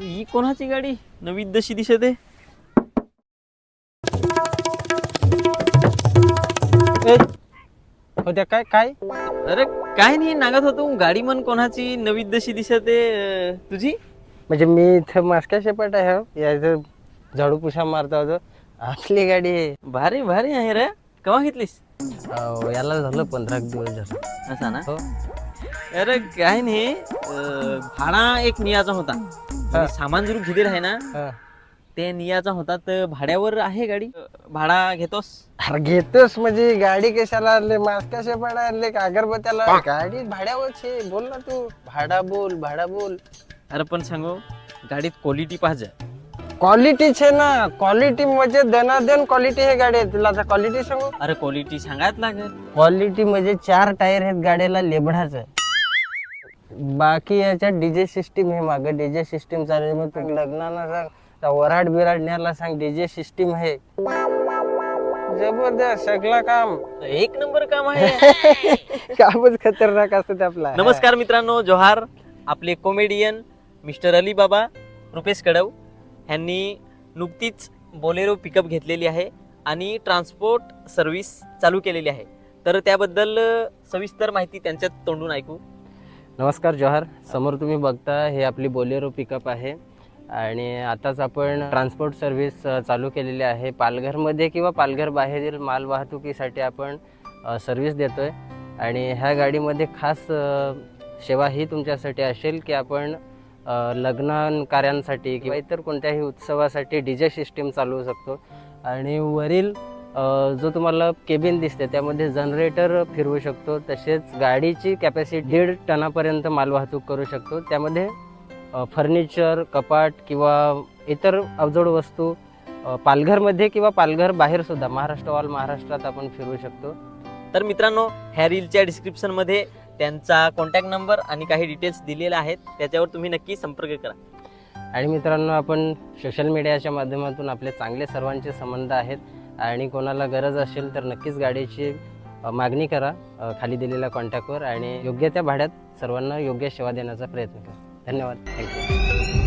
कोणाची गाडी? नवी दशी दिसत. आहे होत्या काय काय? अरे काय नाही नागत होतो. गाडी मन कोणाची नवी दशी दिसत आहे अं, तुझी? म्हणजे मी इथं मास्का शेपट आहे हो. याचं झाडू पुशा मारता होतो. आपली गाडी आहे. भारी भारी आहे रे. केव्हा घेतलीस? अहो, याला झालं पंधरा दिवस झालं. असा ना? हो. अरे काय नाही अं, भाडा एक नियाचा होता. म्हणजे सामान जरूर घेतलेलं आहे ना. ते नियाचा होता तर भाड्यावर आहे गाडी? भाडा घेतोस? अरे घेतोस म्हणजे गाडी कशाला आणले? मास्का शेपट आणले का? अगरबत्त्याला? गाडी भाड्यावरची बोल ना तू. भाडा बोल भाडा बोल. अरे पण सांगू गाडीत क्वालिटी पाहिजे क्वालिटी छे ना. क्वालिटी म्हणजे दनादन क्वालिटी हे गाडी आहे. तुला क्वालिटी सांगू? अरे क्वालिटी सांगायच लागेल क्वालिटी म्हणजे चार टायर आहेत गाडीला लेबडाचं बाकी याच्यात डीजे सिस्टीम हे मागं. डीजे सिस्टीम चालू मग तू लग्नाला सांग. वराड बिराड न्यायला सांग. डीजे सिस्टीम आहे जबरदस्त. सगळं काम. एक नंबर काम आहे. कामच खतरनाक असतं आपला नमस्कार मित्रांनो जोहार. आपले कॉमेडियन मिस्टर अली बाबा रुपेश कडव. ह्यांनी नुकतीच बोलेरो पिकअप घेतलेली आहे आणि ट्रान्सपोर्ट सर्व्हिस चालू केलेली आहे. तर त्याबद्दल सविस्तर माहिती त्यांच्यात तोंडून ऐकू. नमस्कार जोहार. समोर तुम्ही बघता हे आपली बोलेरो पिकअप आहे. आणि आताच आपण ट्रान्सपोर्ट सर्व्हिस चालू केलेली आहे. पालघरमध्ये किंवा पालघर बाहेरील माल वाहतुकीसाठी आपण सर्व्हिस देतो आहे आणि ह्या गाडीमध्ये खास सेवा ही तुमच्यासाठी असेल की आपण लग्न कार्यांसाठी किंवा इतर कोणत्याही उत्सवासाठी डी जे सिस्टीम चालवू शकतो. आणि वरील जो तुम्हाला केबिन दिसते त्यामध्ये जनरेटर फिरवू शकतो. तसेच गाडीची कॅपॅसिटी दीड टनापर्यंत मालवाहतूक करू शकतो. त्यामध्ये फर्निचर कपाट किंवा इतर अवजड वस्तू पालघरमध्ये किंवा पालघर बाहेर सुद्धा महाराष्ट्र ऑल महाराष्ट्रात आपण फिरवू शकतो. तर मित्रांनो ह्या रीलच्या डिस्क्रिप्शनमध्ये त्यांचा कॉन्टॅक्ट नंबर आणि काही डिटेल्स दिलेले आहेत. त्याच्यावर तुम्ही नक्की संपर्क करा. आणि मित्रांनो आपण सोशल मीडियाच्या माध्यमातून आपले चांगले सर्वांचे संबंध आहेत. आणि कोणाला गरज असेल तर नक्कीच गाडीची मागणी करा खाली दिलेल्या कॉन्टॅक्टवर आणि योग्य त्या भाड्यात सर्वांना योग्य सेवा देण्याचा प्रयत्न करा. धन्यवाद. थँक्यू